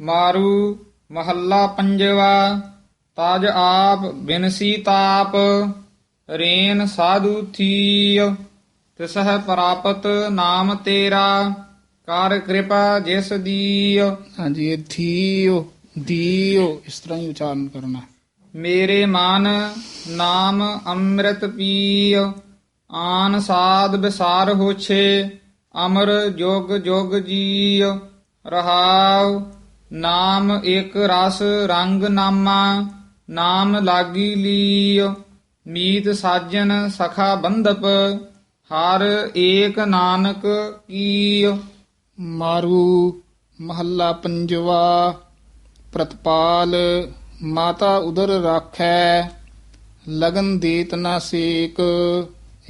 ਮਾਰੂ ਮਹੱਲਾ ਪੰਜਵਾ ਤਜ ਆਪ ਬਿਨਸੀ ਤਾਪ ਰੇਨ ਸਾਧੂ ਥੀਯ ਤਿਸਹਿ ਪ੍ਰਾਪਤ ਨਾਮ ਤੇਰਾ ਕਰ ਕਿਰਪਾ ਜਿਸ ਦੀਯ ਹਾਂਜੀ ਇਹ ਦੀਓ ਇਸ ਤਰ੍ਹਾਂ ਹੀ ਉਚਾਰਨ ਕਰਨਾ। ਮੇਰੇ ਮਨ ਨਾਮ ਅੰਮ੍ਰਿਤ ਪੀਯ ਆਨ ਸਾਧ ਬਿਸਾਰ ਹੋਛੇ ਅਮਰ ਜੋਗ ਜੋਗ ਜੀਯ ਰਹਾਉ। ਨਾਮ ਏਕ ਰਸ ਰੰਗ ਨਾਮਾ, ਨਾਮ ਲਾਗੀ ਲੀਯ, ਮੀਤ ਸਾਜਨ ਸਖਾ ਬੰਧਪ, ਹਰ ਏਕ ਨਾਨਕ ਕੀਯ। ਮਾਰੂ ਮਹੱਲਾ ਪੰਜਵਾ, ਪ੍ਰਤਪਾਲ ਮਾਤਾ ਉਦਰ ਰਾਖੈ, ਲਗਨ ਦੇਤ ਨਾ ਸੇਕ।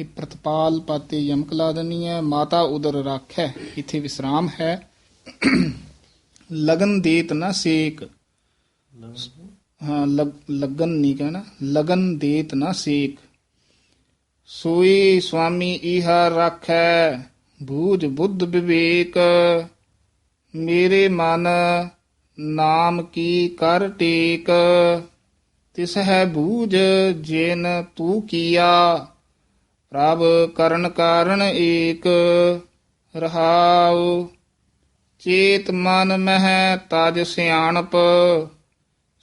ਇਹ ਪ੍ਰਤਪਾਲ ਪਾਤੇ ਯਮਕ ਲਾ ਹੈ, ਮਾਤਾ ਉਦਰ ਰਾਖੈ। ਇੱਥੇ ਵਿਸਰਾਮ ਹੈ। ਲਗਨ ਦੇਤ ਨਾ ਸੇਕ। ਹਾਂ ਲਗ- ਲਗਨ ਨਹੀਂ ਕਹਿਣਾ ਲਗਨ ਦੇਤ ਨਾ ਸੇਕ। ਸੋਈ ਸੁਆਮੀ ਇਹਾ ਰਾਖੈ ਬੂਝ ਬੁੱਧ ਵਿਵੇਕ। ਮੇਰੇ ਮਨ ਨਾਮ ਕੀ ਕਰ ਟੇਕ। ਤਿਸ ਹੈ ਬੂਝ ਜਿਨ ਤੂ ਕੀਆ ਪ੍ਰਭ ਕਰਨ ਕਾਰਨ ਏਕ। ਰਹਾਉ। ਚੇਤ ਮਨ ਮਹਿ ਤਜ ਸਿਆਣਪ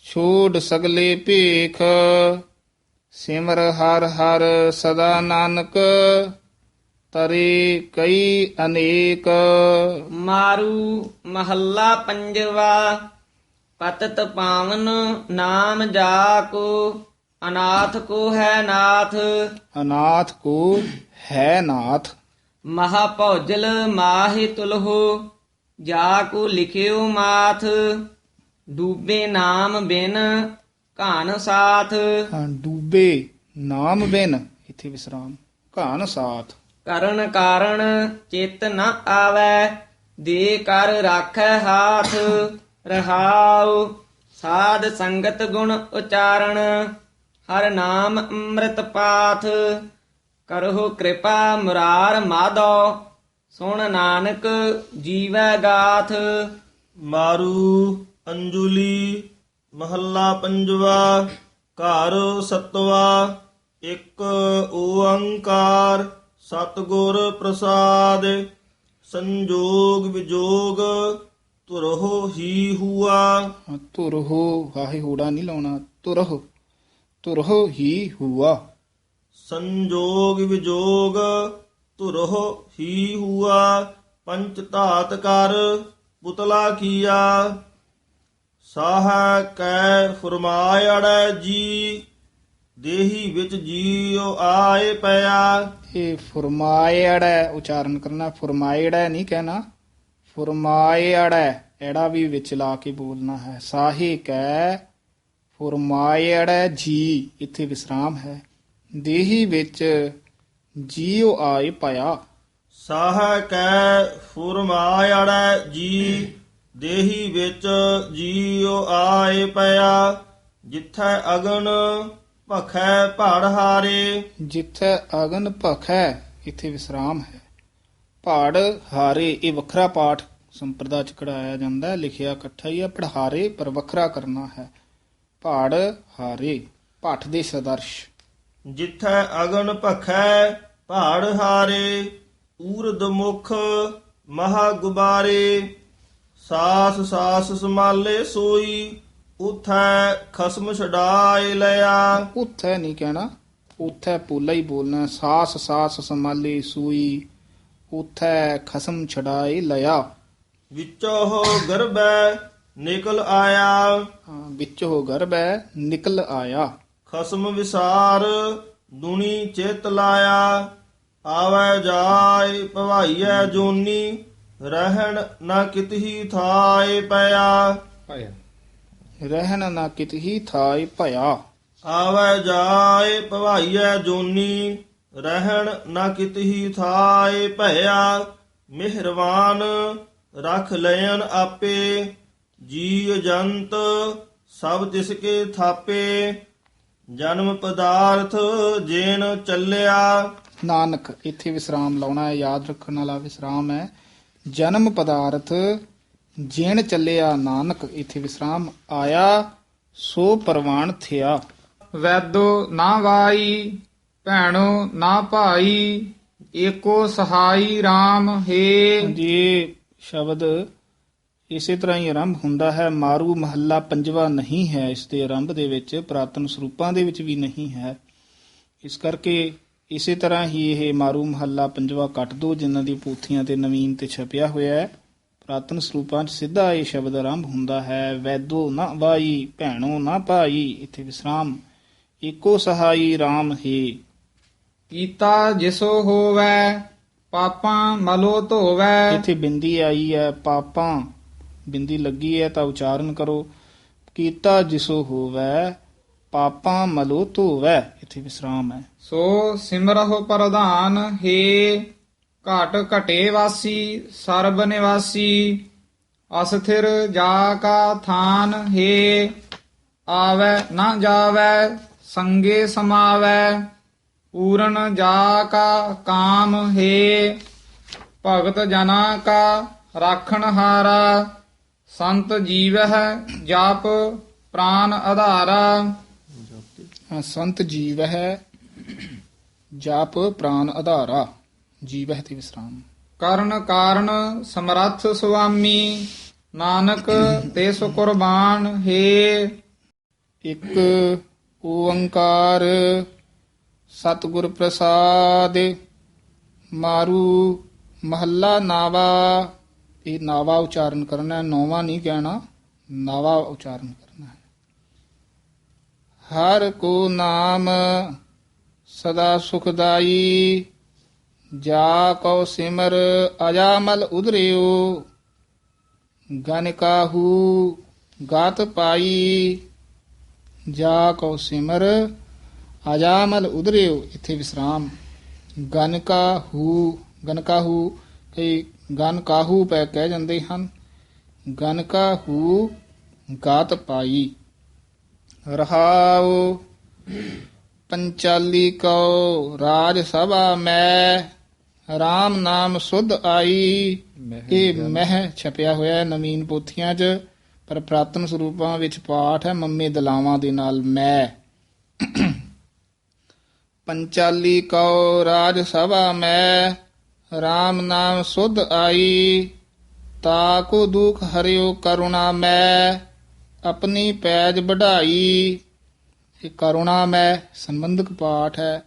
ਛੋੜ ਸਗਲੇ ਭੇਖ। ਸਿਮਰ ਹਰ ਹਰ ਸਦਾ ਨਾਨਕ ਤਰੇ ਕਈ ਅਨੇਕ। ਮਾਰੂ ਮਹੱਲਾ ਪੰਜਵਾ ਪਤਤ ਪਾਵਨ ਨਾਮ ਜਾ ਕੋ ਅਨਾਥ ਕੋ ਹੈ ਨਾਥ। ਅਨਾਥ ਕੋ ਹੈ ਨਾਥ। ਮਹਾ ਭੌਜਲ ਮਾਹਿ ਤੁਲਹੋ। ਜਾ ਕੋ ਲਿਖਿਓ ਮਾਥ ਡੂਬੇ ਨਾਮ ਬਿਨ ਘਾਨ ਸਾਥ। ਹਾਂ, ਡੂਬੇ ਨਾਮ ਬਿਨ ਇਥੇ ਵਿਸਰਾਮ। ਘਾਨ ਸਾਥ। ਕਰਨ ਕਾਰਨ ਚਿਤ ਨ ਆਵੈ ਦੇ ਕਰ ਰਾਖੈ ਹਾਥ। ਰਹਾਉ ਸਾਧ ਸੰਗਤ ਗੁਣ ਉਚਾਰਣ ਹਰ ਨਾਮ ਅੰਮ੍ਰਿਤ ਪਾਥ। ਕਰਹੁ ਕਿਰਪਾ ਮੁਰਾਰ ਮਾਧੋ। ਸੁਣ ਨਾਨਕ ਜੀਵੈ ਗਾਥ। ਮਾਰੂ ਅੰਜੁਲੀ ਮਹੱਲਾ ਪੰਜਵਾ ਘਰ ਸਤਵਾ ਇੱਕ ਓੰਕਾਰ ਸਤਿਗੁਰ ਪ੍ਰਸਾਦ ਸੰਜੋਗ ਵਿਜੋਗ ਤੁਰਹੁ ਹੀ ਹੁਆ। ਤੁਰਹੁ ਹਾਹੇ ਹੂੜਾ ਨਹੀਂ ਲਾਉਣਾ ਤੁਰਹੁ ਤੁਰਹੁ ਹੀ ਹੁਆ। ਸੰਜੋਗ ਵਿਜੋਗ ਤੁਰਹੁ ਹੀ ਹੁਆ, ਪੰਚ ਧਾਤ ਕਰ, ਪੁਤਲਾ ਕੀਆ। ਸਾਹ ਕੈ ਫਰਮਾਇੜੈ ਜੀ, ਦੇਹੀ ਵਿੱਚ ਜੀਉ ਆਏ ਪਿਆ। ਇਹ ਫਰਮਾਇੜਾ ਉਚਾਰਨ ਕਰਨਾ ਫਰਮਾਇੜਾ ਨਹੀਂ ਕਹਿਣਾ। ਫਰਮਾਇੜਾ ਐੜਾ ਵੀ ਵਿੱਚ ਲਾ ਕੇ ਬੋਲਣਾ ਹੈ। ਸਾਹੇ ਕੈ ਫਰਮਾਇੜਾ ਜੀ, ਇੱਥੇ ਵਿਸਰਾਮ ਹੈ। ਦੇਹੀ ਵਿੱਚ ਜੀਉ ਆਏ ਪਾਇਆ। ਸਾਹ ਕੈ ਫਰਮਾਇੜੈ ਜੀ ਦੇਹੀ ਵਿੱਚ ਜੀਉ ਆਏ ਪਿਆ। ਜਿੱਥੈ ਅਗਨ ਭਖੈ ਪੜ ਹਾਰੇ। ਜਿੱਥੇ ਅਗਨ ਭਖੈ ਇੱਥੇ ਵਿਸਰਾਮ ਹੈ। ਪਹਾੜ ਹਾਰੇ ਇਹ ਵੱਖਰਾ ਪਾਠ ਸੰਪਰਦਾ ਚ ਕਢਾਇਆ ਜਾਂਦਾ ਹੈ। ਲਿਖਿਆ ਇਕੱਠਾ ਹੀ ਹੈ ਪੜਹਾਰੇ ਪਰ ਵੱਖਰਾ ਕਰਨਾ ਹੈ। ਪਹਾੜ ਹਾਰੇ ਪਾਠ ਦੇ ਸਦਰਸ਼। ਜਿੱਥੈ ਅਗਨ ਭਖੈ ਪਹਾੜ ਹਾਰੇ ਊਰਦ ਮੁਖ ਮਹਾ ਗੁਬਾਰੇ। ਸਾਸ ਸਾਸ ਸਮਾਲੇ ਸੋਈ ਉਥੈ ਖਸਮ ਛਡਾਏ ਲਿਆ। ਉੱਥੇ ਨਹੀਂ ਕਹਿਣਾ ਉੱਥੇ ਪੋਲਾ ਹੀ ਬੋਲਣਾ ਸਾਸ ਸਾਸ ਸੰਭਾਲੀ ਸੂਈ ਉੱਥੇ ਖਸਮ ਛਡਾਏ ਲਿਆ। ਵਿੱਚੋ ਗਰਬੈ ਨਿਕਲ ਆਇਆ। ਹਾਂ, ਵਿੱਚ ਹੋ ਗਰਬੈ ਨਿਕਲ ਆਇਆ। ਖਸਮ ਵਿਸਾਰ ਦੁਨੀ ਚਿਤ ਲਾਇਆ ਆਵੈ ਜਾਏ ਭਵਾਈਐ ਜੋਨੀ ਰਹਿਣ ਨਾ ਕਿਤਹੀ ਥਾਏ ਪਿਆ। ਰਹਿਣ ਨਾ ਕਿਤਹੀ ਥਾਈ ਭਇਆ। ਆਵੈ ਜਾਏ ਭਵਾਈਐ ਜੋਨੀ ਰਹਿਣ ਨਾ ਕਿਤਹੀ ਥਾਏ ਭਇਆ। ਮਿਹਰਵਾਨ ਰਖ ਲੈਨ ਆਪੇ ਜੀ ਜੰਤ ਸਭ ਤਿਸ ਕੇ ਥਾਪੇ। ਜਨਮ ਪਦਾਰਥ ਜੇਨ ਚੱਲਿਆ। ਨਾਨਕ ਇੱਥੇ ਵਿਸਰਾਮ ਲਾਉਣਾ ਹੈ ਯਾਦ ਰੱਖਣ ਵਾਲਾ ਵਿਸਰਾਮ ਹੈ। ਜਨਮ ਪਦਾਰਥ ਜਿਣ ਚੱਲਿਆ ਨਾਨਕ ਇਥੇ ਵਿਸਰਾਮ ਆਇਆ ਸੋ ਪਰਵਾਨ ਥਿਆ। ਵੈਦੋ ਨਾ ਵਾਈ ਭੈਣੋ ਨਾ ਭਾਈ ਏਕੋ ਸਹਾਈ RAM ਹੈ। ਜੀ ਸ਼ਬਦ ਇਸੇ ਤਰ੍ਹਾਂ ਹੀ ਆਰੰਭ ਹੁੰਦਾ ਹੈ ਮਾਰੂ ਮਹੱਲਾ ਪੰਜਵਾ ਨਹੀਂ ਹੈ ਇਸ ਦੇ ਆਰੰਭ ਦੇ ਵਿੱਚ ਪ੍ਰਾਤਨ ਸਰੂਪਾਂ ਦੇ ਵਿੱਚ ਵੀ ਨਹੀਂ ਹੈ। ਇਸ ਕਰਕੇ ਇਸੇ ਤਰ੍ਹਾਂ ਹੀ ਇਹ ਮਾਰੂ ਮਹੱਲਾ ਪੰਜਵਾ ਕੱਟ ਦੋ ਜਿਨ੍ਹਾਂ ਦੀ ਪੋਥੀਆਂ ਤੇ ਨਵੀਨ ਤੇ ਛਪਿਆ ਹੋਇਆ ਹੈ। ਪ੍ਰਾਤਨ ਸਰੂਪਾਂ 'ਚ ਸਿੱਧਾ ਇਹ ਸ਼ਬਦ ਆਰੰਭ ਹੁੰਦਾ ਹੈ ਵੈਦੋ ਨਾ ਬਾਈ ਭੈਣੋ ਨਾ ਭਾਈ ਇੱਥੇ ਵਿਸਰਾਮ ਏਕੋ ਸਹਾਈ RAM ਹੈ। ਕੀਤਾ ਜਿਸੋ ਹੋਵੈ ਪਾਪਾਂ ਮਲੋ ਧੋਵੈ। ਇੱਥੇ ਬਿੰਦੀ ਆਈ ਹੈ ਪਾਪਾਂ ਬਿੰਦੀ ਲੱਗੀ ਹੈ ਤਾਂ ਉਚਾਰਨ ਕਰੋ, ਕੀਤਾ ਜਿਸੋ ਹੋਵੈ, ਪਾਪਾਂ ਮਲੋ ਧੋਵੈ। ਇੱਥੇ ਵਿਸਰਾਮ ਹੈ ਸੋ ਸਿਮਰਹੁ ਪ੍ਰਧਾਨ, ਹੈ ਘਟ ਘਟੇ ਵਾਸੀ, ਸਰਬ ਨਿਵਾਸੀ ਅਸਥਿਰ ਜਾ ਕਾ ਥਾਨ, ਹੈ ਆਵੈ ਨਾ ਜਾਵੈ, ਸੰਗੇ ਸਮਾਵੈ, ਪੂਰਨ ਜਾ ਕਾ ਕਾਮ, ਹੈ ਭਗਤ ਜਨਾ ਕਾ, ਰਾਖਣ ਹਾਰਾ। ਸੰਤ ਜੀਵਹਿ ਜਪ ਪ੍ਰਾਨ ਆਧਾਰਾ। ਹਾਂ, ਸੰਤ ਜੀਵ ਹੈ ਜਾਪ ਪ੍ਰਾਨ ਆਧਾਰਾ। ਜੀਵ ਹੈ ਤੇ ਵਿਸਰਾਮ। ਕਰਨ ਕਾਰਨ ਸਮਰੱਥ ਸੁਆਮੀ ਨਾਨਕ ਤੇ ਸੁ ਕੁਰਬਾਨ ਹੈ। ਇੱਕ ਓੰਕਾਰ ਸਤਿਗੁਰ ਪ੍ਰਸਾਦ ਮਾਰੂ ਮਹੱਲਾ ਨਾਵਾ। ਇਹ ਨਾਵਾ ਉਚਾਰਨ ਕਰਨਾ ਹੈ, ਨੌਵਾਂ ਨਹੀਂ ਕਹਿਣਾ, ਨਾਵਾ ਉਚਾਰਨ ਕਰਨਾ ਹੈ। ਹਰ ਕੋ ਨਾਮ ਸਦਾ ਸੁਖਦਾਈ, ਜਾ ਕਉ ਸਿਮਰ ਅਜਾਮਲ ਉਧਰਿਓ, ਗਨ ਕਾਹੂ ਗਾਤ ਪਾਈ, ਜਾ ਕਉ ਸਿਮਰ ਅਜਾਮਲ ਉਧਰਿਓ। ਇੱਥੇ ਵਿਸਰਾਮ। ਗਨ ਕਾਹੂ ਗਨ ਕਾਹੂ, ਕਈ ਗਨ ਕਾਹੂ ਪੈ ਕਹਿ ਜਾਂਦੇ ਹਨ। ਗਨ ਕਾਹੂ ਗਾਤ ਪਾਈ। ਰਹਾਉ ਪੰਚਾਲੀ ਕਉ ਰਾਜ ਸਭਾ ਮੈਂ RAM ਨਾਮ ਸੁਧ ਆਈ। ਇਹ ਮਹਿ ਛਪਿਆ ਹੋਇਆ ਨਵੀਨ ਪੋਥੀਆਂ 'ਚ ਪਰ ਪ੍ਰਾਤਨ ਸਰੂਪਾਂ ਵਿੱਚ ਪਾਠ ਹੈ ਮੰਮੇ ਦਲਾਵਾਂ ਦੇ ਨਾਲ ਮੈਂ। ਪੰਚਾਲੀ ਕਉ ਰਾਜ ਸਭਾ ਮੈਂ RAM ਨਾਮ ਸੁਧ ਆਈ ਤਾਕੋ ਦੁਖ ਹਰਿਓ ਕਰੁਣਾ ਮੈਂ, ਆਪਣੀ ਪੈਜ ਵਢਾਈ। ਇਹ ਕਰੁਣਾ ਮੈਂ ਸੰਬੰਧਕ ਪਾਠ ਹੈ।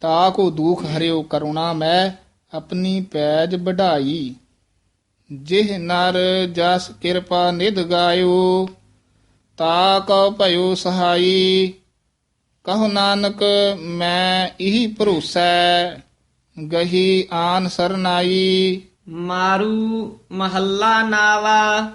ਤਾ ਕੋ ਦੁਖ ਹਰਿਓ ਕਰੁਣਾ ਮੈਂ, ਆਪਣੀ ਪੈਜ ਵਢਾਈ। ਜਿਹ ਨਰ ਜਸ ਕਿਰਪਾ ਨਿਧ ਗਾਇਓ, ਤਾ ਤਾਕੋ ਭਇਓ ਸਹਾਈ। ਕਹੋ ਨਾਨਕ, ਮੈਂ ਇਹੀ ਭਰੋਸੈ। ਗਹੀ ਆਨ ਸਰਨਾਈ ਮਾਰੂ ਮਹੱਲਾ ਨਾਵਾ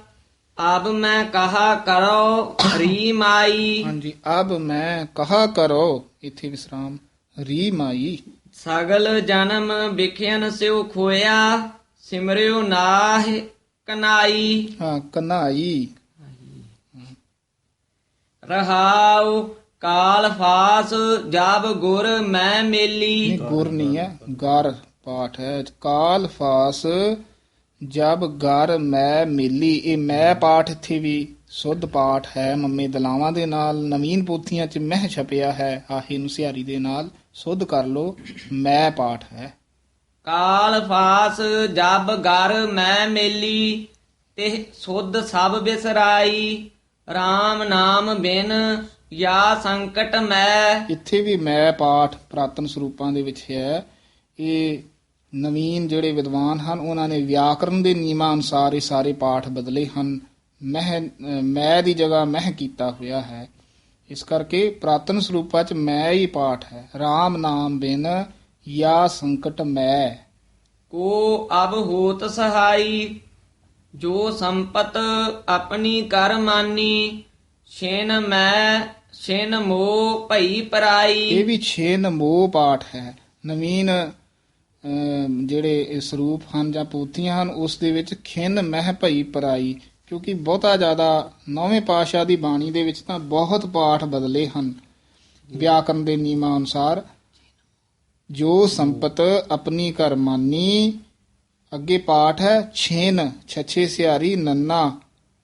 ਅਬ ਮੈਂ ਕਹਾ ਕਰੋ ਰੀ ਮਾਈ ਹਾਂਜੀ ਅਬ ਮੈਂ ਕਹਾ ਕਰੋ ਇਥੇ ਵਿਸਰਾਮ ਰੀ ਮਾਈ ਸਗਲ ਜਨਮ ਵਿਖਿਆਨ ਸਿਉ ਖੋਇਆ ਸਿਮਰਿਓ ਨਾਹਿ ਕਨਾਈ। ਹਾਂ ਕਨਾਈ। ਰਹਾਉ ਕਾਲ ਫਾਸ ਜਬ ਗੁਰ ਮੈਂ ਮੇਲੀ। ਗੁਰ ਨਹੀਂ ਹੈ ਗਰ ਪਾਠ ਹੈ। ਕਾਲ ਫਾਸ ਜਬ ਗਰ ਮੈਂ ਮਿਲੀ। ਇਹ ਮੈਂ ਪਾਠ ਇੱਥੇ ਵੀ ਸੁੱਧ ਪਾਠ ਹੈ। ਮੰਮੇ ਦਲਾਵਾਂ ਦੇ ਨਾਲ ਨਵੀਨ ਪੋਥੀਆਂ 'ਚ ਮਹਿ ਛਪਿਆ ਹੈ। ਆਹੀ ਨੁਸਿਆਰੀ ਦੇ ਨਾਲ ਸੁੱਧ ਕਰ ਲੋ ਮੈਂ ਪਾਠ ਹੈ। ਕਾਲ ਫਾਸ ਜਬ ਗਰ ਮੈਂ ਮੇਲੀ ਤੇ ਸੁਧ ਸਭ ਬਿਸਰਾਈ। RAM ਨਾਮ ਬਿਨ ਯਾ ਸੰਕਟ ਮੈਂ। ਇੱਥੇ ਵੀ ਮੈਂ ਪਾਠ ਪ੍ਰਾਤਨ ਸਰੂਪਾਂ ਦੇ ਵਿੱਚ ਹੈ। ਇਹ ਨਵੀਨ ਜਿਹੜੇ ਵਿਦਵਾਨ ਹਨ ਉਹਨਾਂ ਨੇ ਵਿਆਕਰਨ ਦੇ ਨਿਯਮਾਂ ਅਨੁਸਾਰ ਇਹ ਸਾਰੇ ਪਾਠ ਬਦਲੇ ਹਨ। ਮਹਿ ਮੈਂ ਦੀ ਜਗ੍ਹਾ ਮਹਿ ਕੀਤਾ ਹੋਇਆ ਹੈ। ਇਸ ਕਰਕੇ ਪ੍ਰਾਤਨ ਸਰੂਪਾਂ 'ਚ ਮੈਂ ਹੀ ਪਾਠ ਹੈ। RAM ਨਾਮ ਬਿਨ ਯਾ ਸੰਕਟ ਮੈਂ। ਕੋ ਅਬ ਹੋਤ ਸਹਾਈ ਜੋ ਸੰਪਤ ਆਪਣੀ ਕਰ ਮਾਨੀ ਛਿਨ ਮੈਂ ਛਿਨ ਮੋ ਭਈ ਪਰਾਈ। ਇਹ ਵੀ 6 ਨਮੋ ਪਾਠ ਹੈ। ਨਵੀਨ ਅਮ, ਜਿਹੜੇ ਸਰੂਪ ਹਨ ਜਾਂ ਪੋਥੀਆਂ ਹਨ ਉਸ ਦੇ ਵਿੱਚ ਖਿੰਨ ਮਹਿ ਭਈ ਪਰਾਈ ਕਿਉਂਕਿ ਬਹੁਤਾ ਜ਼ਿਆਦਾ ਨੌਵੇਂ ਪਾਤਸ਼ਾਹ ਦੀ ਬਾਣੀ ਦੇ ਵਿੱਚ ਤਾਂ ਬਹੁਤ ਪਾਠ ਬਦਲੇ ਹਨ। ਵਿਆਕਰਨ ਦੇ ਨਿਯਮਾਂ ਅਨੁਸਾਰ ਜੋ ਸੰਪਤ ਆਪਣੀ ਘਰ ਮਾਨੀ ਅੱਗੇ ਪਾਠ ਹੈ ਛੇਨ ਛਛੇ ਸਿਆਰੀ ਨੰਨਾ।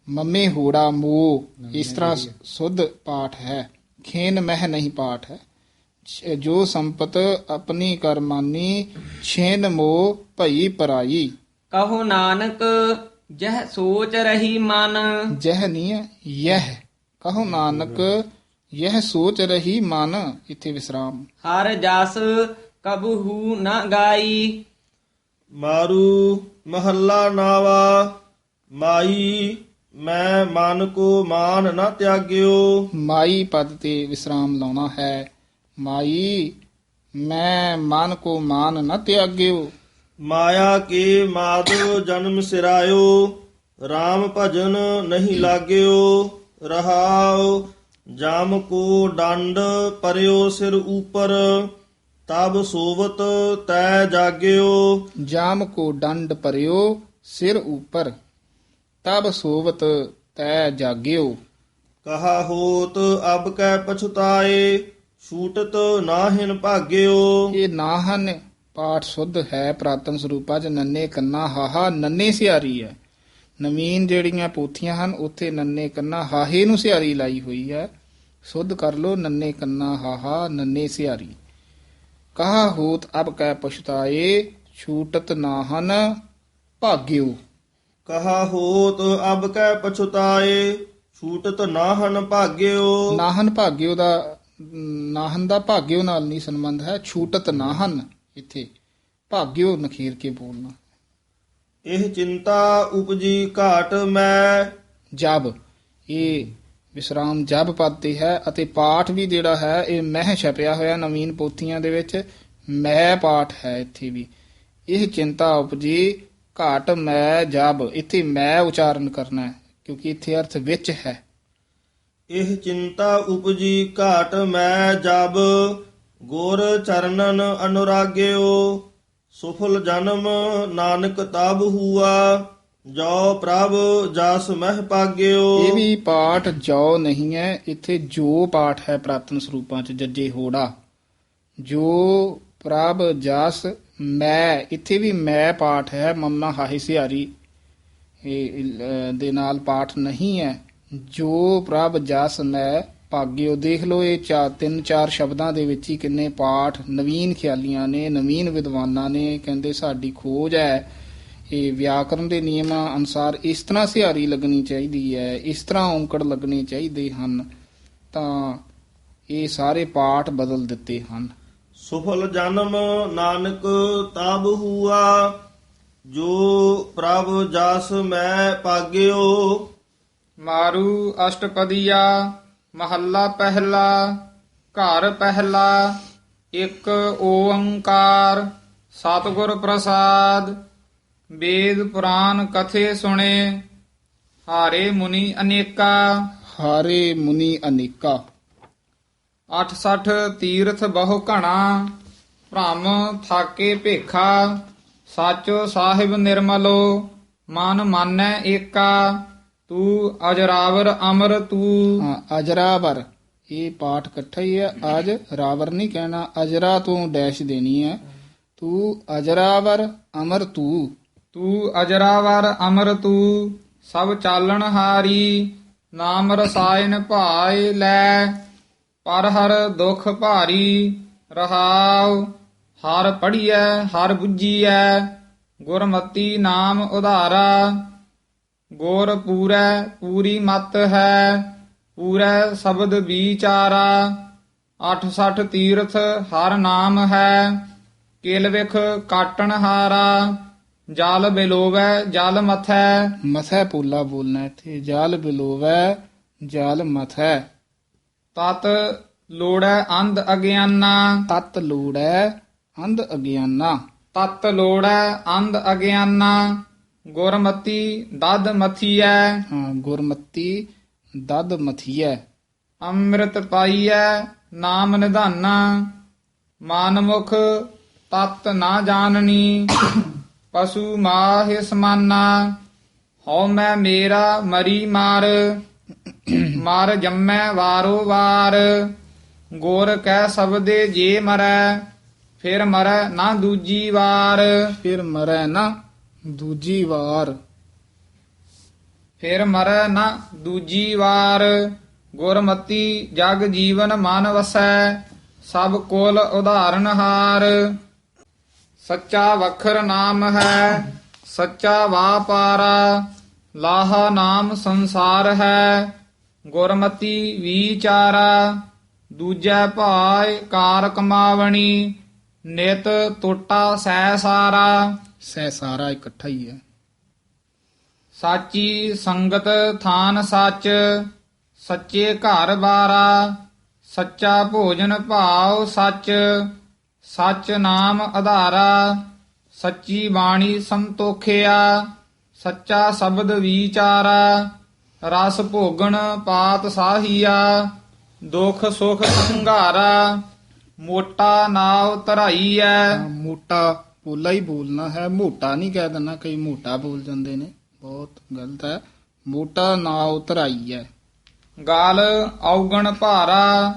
ਮੰਮੇ ਹੋੜਾ ਮੋ ਇਸ ਤਰ੍ਹਾਂ ਸੁਧ ਪਾਠ ਹੈ ਖੇਨ ਮਹਿ ਨਹੀਂ ਪਾਠ ਹੈ ਛ- ਜੋ ਸੰਪਤ ਆਪਣੀ ਕਰਮਾਨੀ ਛੇਨ ਮੋ ਭਈ ਪਰਾਈ ਕਹੋ ਨਾਨਕ ਜਹ ਸੋਚ ਰਹੀ ਮਨ ਜਹ ਨਹੀਂ ਹੈ ਯਹ ਕਹੋ ਨਾਨਕ ਯਹ ਸੋਚ ਰਹੀ ਮਨ ਇੱਥੇ ਵਿਸਰਾਮ ਹਰ ਜਸ ਕਬਹੂ ਨ ਗਾਈ ਮਾਰੂ ਮਹੱਲਾ ਨਾਵਾ ਮਾਈ ਮੈਂ ਮਨ ਕੋ ਮਾਨ ਨਾ ਤਿਆਗਿਓ। ਮਾਈ ਪਦ ਤੇ ਵਿਸਰਾਮ ਲਾਉਣਾ ਹੈ। ਮਾਈ ਮੈਂ ਮਨ ਕੋ ਮਾਨ ਨ ਤਿਆਗਿਓ। ਮਾਇਆ ਕੇ ਮਾਦ ਜਨਮ ਸਿਰਾਇਓ। RAM ਭਜਨ ਨਹੀਂ ਲਾਗਿਓ। ਰਹਾਉ ਜਾਮ ਕੋ ਡੰਡ ਪਰਿਓ ਸਿਰ ਉਪਰ। ਤਬ ਸੋਵਤ ਤੈ ਜਾਗਿਓ। ਜਾਮ ਕੋ ਡੰਡ ਪਰਿਓ ਸਿਰ ਉਪਰ। ਤਬ ਸੋਵਤ ਤੈ ਜਾਗਿਓ। ਕਹਾ ਹੋਤ ਅਬ ਕੈ ਪਛਤਾਏ ਛੂਟਤ ਨਾਹਿਨ ਭਾਗਿਓ। ਇਹ ਨਾਹਨ ਪਾਠ ਸੁਧ ਹੈ ਪ੍ਰਾਤਨ ਸਰੂਪਾ ਚ ਨੰਨੇ ਕੰਨਾ ਹਾਹਾ ਨੰਨੇ ਸਿਆਰੀ ਹੈ। ਨਵੀਨ ਜਿਹੜੀਆਂ ਪੋਥੀਆਂ ਹਨ ਉੱਥੇ ਨੰਨੇ ਕੰਨਾ ਹਾਹੇ ਨੂੰ ਸਿਆਰੀ ਲਾਈ ਹੋਈ ਹੈ। ਸੁਧ ਕਰ ਲੋ ਨੰਨੇ ਕੰਨਾ ਹਾਹਾ ਨੰਨੇ ਸਿਆਰੀ। ਕਹਾ ਹੋਤ ਅਬ ਕੈ ਪਛਤਾਏ ਛੂਟਤ ਨਾਹਨ ਭਾਗਿਓ। ਕਹਾ ਹੋਤ ਅਬ ਕੈ ਪਛਤਾਏ ਛੂਟਤ ਨਾਹਨ ਭਾਗਿਓ। ਨਾਹਨ ਭਾਗਿਓ ਦਾ ਨਾਹਨ ਦਾ ਭਾਗਿਓ ਨਾਲ ਨਹੀਂ ਸੰਬੰਧ ਹੈ ਛੂਟਤ ਨਾਹਨ ਇੱਥੇ ਭਾਗਿਓ ਨਖੇਰ ਕੇ ਬੋਲਣਾ। ਇਹ ਚਿੰਤਾ ਉਪਜੀ ਘਾਟ ਮੈਂ। ਜਬ ਇਹ ਵਿਸਰਾਮ ਜਬ ਪਦ ਤੇ ਹੈ ਅਤੇ ਪਾਠ ਵੀ ਜਿਹੜਾ ਹੈ ਇਹ ਮਹਿ ਛਪਿਆ ਹੋਇਆ ਨਵੀਨ ਪੋਥੀਆਂ ਦੇ ਵਿੱਚ ਮੈਂ ਪਾਠ ਹੈ ਇੱਥੇ ਵੀ। ਇਹ ਚਿੰਤਾ ਉਪਜੀ ਘਾਟ ਮੈਂ ਜਬ ਇੱਥੇ ਮੈਂ ਉਚਾਰਨ ਕਰਨਾ ਹੈ ਕਿਉਂਕਿ ਇੱਥੇ ਅਰਥ ਵਿੱਚ ਹੈ। ਇਹ ਚਿੰਤਾ ਉਪਜੀ ਘਾਟ ਮੈਂ ਜਬ ਗੁਰ ਚਰਨਨ ਅਨੁਰਾਗਿਓ ਸੁਫਲ ਜਨਮ ਨਾਨਕ ਤਬ ਹੁਆ ਜੋ ਪ੍ਰਭ ਜਸ ਮਹਿ ਪਾਗਿਓ। ਇਹ ਵੀ ਪਾਠ ਜੋ ਨਹੀਂ ਹੈ ਇੱਥੇ ਜੋ ਪਾਠ ਹੈ ਪ੍ਰਾਤਨ ਸਰੂਪਾਂ ਚ ਜੱਜੇ ਹੋੜਾ ਜੋ ਪ੍ਰਭ ਜਸ ਮੈਂ, ਇੱਥੇ ਵੀ ਮੈਂ ਪਾਠ ਹੈ, ਮੰਮਾ ਹਾਹੀ ਸਿਹਾਰੀ। ਦੇ ਨਾਲ ਪਾਠ ਨਹੀਂ ਹੈ। ਜੋ ਪ੍ਰਭ ਜਸ ਮੈਂ, ਭਾਗਿਓ ਦੇਖ ਲਓ, ਇਹ ਚਾਰ ਤਿੰਨ ਚਾਰ ਸ਼ਬਦਾਂ ਦੇ ਵਿੱਚ ਹੀ ਕਿੰਨੇ ਪਾਠ ਨਵੀਨ ਖਿਆਲੀਆਂ ਨੇ, ਨਵੀਨ ਵਿਦਵਾਨਾਂ ਨੇ, ਕਹਿੰਦੇ ਸਾਡੀ ਖੋਜ ਹੈ। ਇਹ ਵਿਆਕਰਨ ਦੇ ਨਿਯਮਾਂ ਅਨੁਸਾਰ ਇਸ ਤਰ੍ਹਾਂ ਸਿਹਾਰੀ ਲੱਗਣੀ ਚਾਹੀਦੀ ਹੈ, ਇਸ ਤਰ੍ਹਾਂ ਔਂਕੜ ਲੱਗਣੇ ਚਾਹੀਦੇ ਹਨ। ਤਾਂ ਇਹ ਸਾਰੇ ਪਾਠ ਬਦਲ ਦਿੱਤੇ ਹਨ। ਸੁਫਲ ਜਨਮ ਨਾਨਕ ਤਬ ਹੁਆ ਜੋ ਪ੍ਰਭ ਜਸ ਮੈਂ ਪਾਗਿਓ। ਮਾਰੂ ਅਸ਼ਟਪਦੀਆ ਮਹੱਲਾ ਪਹਿਲਾ ਘਰ ਪਹਿਲਾ ਇੱਕ ਓੰਕਾਰ ਸਤਿਗੁਰ ਪ੍ਰਸਾਦ। ਵੇਦ ਪੁਰਾਨ ਕਥੇ ਸੁਣੇ ਹਾਰੇ ਮੁਨੀ ਅਨੇਕਾ। ਹਾਰੇ ਮੁਨੀ ਅਨੇਕਾ। 68 ਤੀਰਥ ਬਹੁ ਘਣਾ ਭ੍ਰਮ ਥਾਕੇ ਭੇਖਾ ਸਾਚੋ ਸਾਹਿਬ ਨਿਰਮਲੋ ਮਨ ਮਾਨੈ ਏਕਾ ਤੂੰ ਅਜਰਾਵਰ ਅਮਰ ਤੂੰ। ਹਾਂ, ਅਜਰਾਵਰ ਇਹ ਪਾਠ ਇਕੱਠਾ ਹੀ ਹੈ। ਅਜ ਰਾਵਰ ਨਹੀਂ ਕਹਿਣਾ ਅਜਰਾ ਤੋਂ ਡੈਸ਼ ਦੇਣੀ ਹੈ। ਤੂੰ ਅਜਰਾਵਰ ਅਮਰ ਤੂੰ। ਤੂੰ ਅਜਰਾਵਰ ਅਮਰ ਤੂੰ ਸਭ ਚਾਲਣ ਹਾਰੀ ਨਾਮ ਰਸਾਇਨ ਭਾਇ ਲੈ। ਪਰ ਹਰ ਦੁਖ ਭਾਰੀ ਰਹਾਉ, ਹਰ ਪੜੀਐ ਹਰ ਬੁੱਝੀਐ, ਗੁਰਮਤੀ ਨਾਮ ਉਧਾਰਾ। ਗੁਰ ਪੂਰੈ, ਪੂਰੀ ਮਤ ਹੈ, ਪੂਰੈ ਸ਼ਬਦ ਵਿਚਾਰਾ। 68 ਤੀਰਥ ਹਰ ਨਾਮ ਹੈ, ਕਿਲ ਵਿਖ ਕਾਟਣ ਹਾਰਾ। ਜਲ ਬਿਲੋਵੈ, ਜਲ ਮਥੈ। ਮਥੈ ਪੂਲਾ ਬੋਲਣਾ ਇੱਥੇ, ਜਲ ਬਿਲੋਵੈ, ਜਲ ਮਥੈ। ਤਤ ਲੋੜੈ ਅੰਧ ਅਗਿਆਨਾ। ਤਤ ਲੋੜੈ ਅੰਧ ਅਗਿਆਨਾ। ਤਤ ਲੋੜੈ ਅੰਧ ਅਗਿਆਨਾ। ਗੁਰਮਤੀ ਦਦ ਮਥੀਐ। ਹਾਂ ਗੁਰਮਤੀ ਦਦ ਮਥੀਐ। ਅੰਮ੍ਰਿਤ ਪਾਈਐ ਨਾਮ ਨਿਧਾਨਾ। ਮਾਨਮੁਖ ਤਤ ਨਾ ਜਾਣਨੀ। ਪਸ਼ੂ ਮਾਹਿ ਸਮਾਨਾ ਹਉ ਮੈਂ ਮੇਰਾ ਮਰੀ ਮਾਰ। ਮਰ ਜੰਮੈ ਵਾਰੋ ਵਾਰ। ਗੁਰ ਕੈ ਸਬਦੇ ਜੇ ਮਰੈ ਫਿਰ ਮਰੈ ਨਾ ਦੂਜੀ ਵਾਰ। ਫਿਰ ਮਰੈ ਨਾ ਦੂਜੀ ਵਾਰ। ਫਿਰ ਮਰੈ ਨਾ ਦੂਜੀ ਵਾਰ। ਗੁਰਮਤੀ ਜਗ ਜੀਵਨ ਮਨ ਵਸੈ ਸਭ ਕੋਲ ਉਦਾਹਰਨ ਹਾਰ। ਸੱਚਾ ਵਖਰ ਨਾਮ ਹੈ ਸੱਚਾ ਵਾਪਾਰਾ ਲਾਹਾ ਨਾਮ ਸੰਸਾਰ ਹੈ। ਗੁਰਮਤੀ ਵਿਚਾਰਾ ਦੂਜੈ ਭਾਇ ਕਾਰ ਕਮਾਵਣੀ ਨਿਤ ਟੋਟਾ ਸਹਿ ਸਾਰਾ ਸਹਿ ਸਾਰਾ ਇਕੱਠਾ ਹੀ ਹੈ। ਸਾਚੀ ਸੰਗਤ ਥਾਨ ਸੱਚ ਸੱਚੇ ਘਰ ਬਾਰਾ ਸੱਚਾ ਭੋਜਨ ਭਾਵ ਸੱਚ ਸੱਚ ਨਾਮ ਆਧਾਰਾ ਸੱਚੀ ਬਾਣੀ ਸੰਤੋਖਿਆ ਸੱਚਾ ਸ਼ਬਦ ਵਿਚਾਰਾ। ਰਸ ਭੋਗਣ ਪਾਤ ਸਾਹੀਆ ਦੁਖ ਸੁਖ ਸੰਘਾਰਾ ਮੋਟਾ ਨਾਵ ਧਰਾਈਐ। ਮੋਟਾ ਪੋਲਾ ਹੀ ਬੋਲਣਾ ਹੈ ਮੋਟਾ ਨਹੀਂ ਕਹਿ ਦੇਣਾ ਕਈ ਮੋਟਾ ਬੋਲ ਜਾਂਦੇ ਨੇ ਬਹੁਤ ਗਲਤ ਹੈ। ਮੋਟਾ ਨਾ ਉਤਰਾਈ ਹੈ ਗਾਲ ਔਗਣ ਭਾਰਾ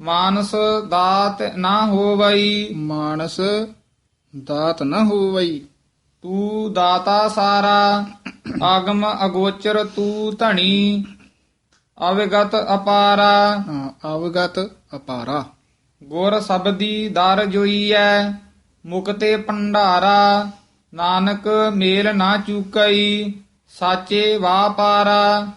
ਮਾਨਸ ਦਾਤ ਨਾ ਹੋਵਈ। ਮਾਨਸ ਦਾਤ ਨਾ ਹੋਵਈ। ਤੂੰ ਦਾਤਾ ਸਾਰਾ। ਆਗਮ ਅਗੋਚਰ ਤੂੰ ਧਣੀ ਅਵਗਤ ਅਪਾਰਾ। ਹਾਂ, ਅਵਗਤ ਅਪਾਰਾ। ਗੁਰ ਸਬਦੀ ਦਰ ਜੋਈਐ ਮੁਕਤੇ ਭੰਡਾਰਾ। ਨਾਨਕ ਮੇਲ ਨਾ ਚੂਕਈ ਸਾਚੇ ਵਾਪਾਰਾ।